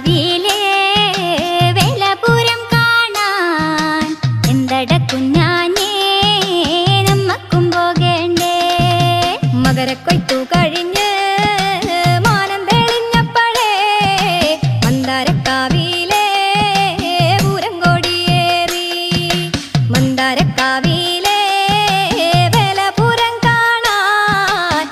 മന്ദാരക്കാവിലെ വേലപുരം കാണാൻ നമ്മക്കും പോകേണ്ടേ? മകരക്കൊയ്ത്തു കഴി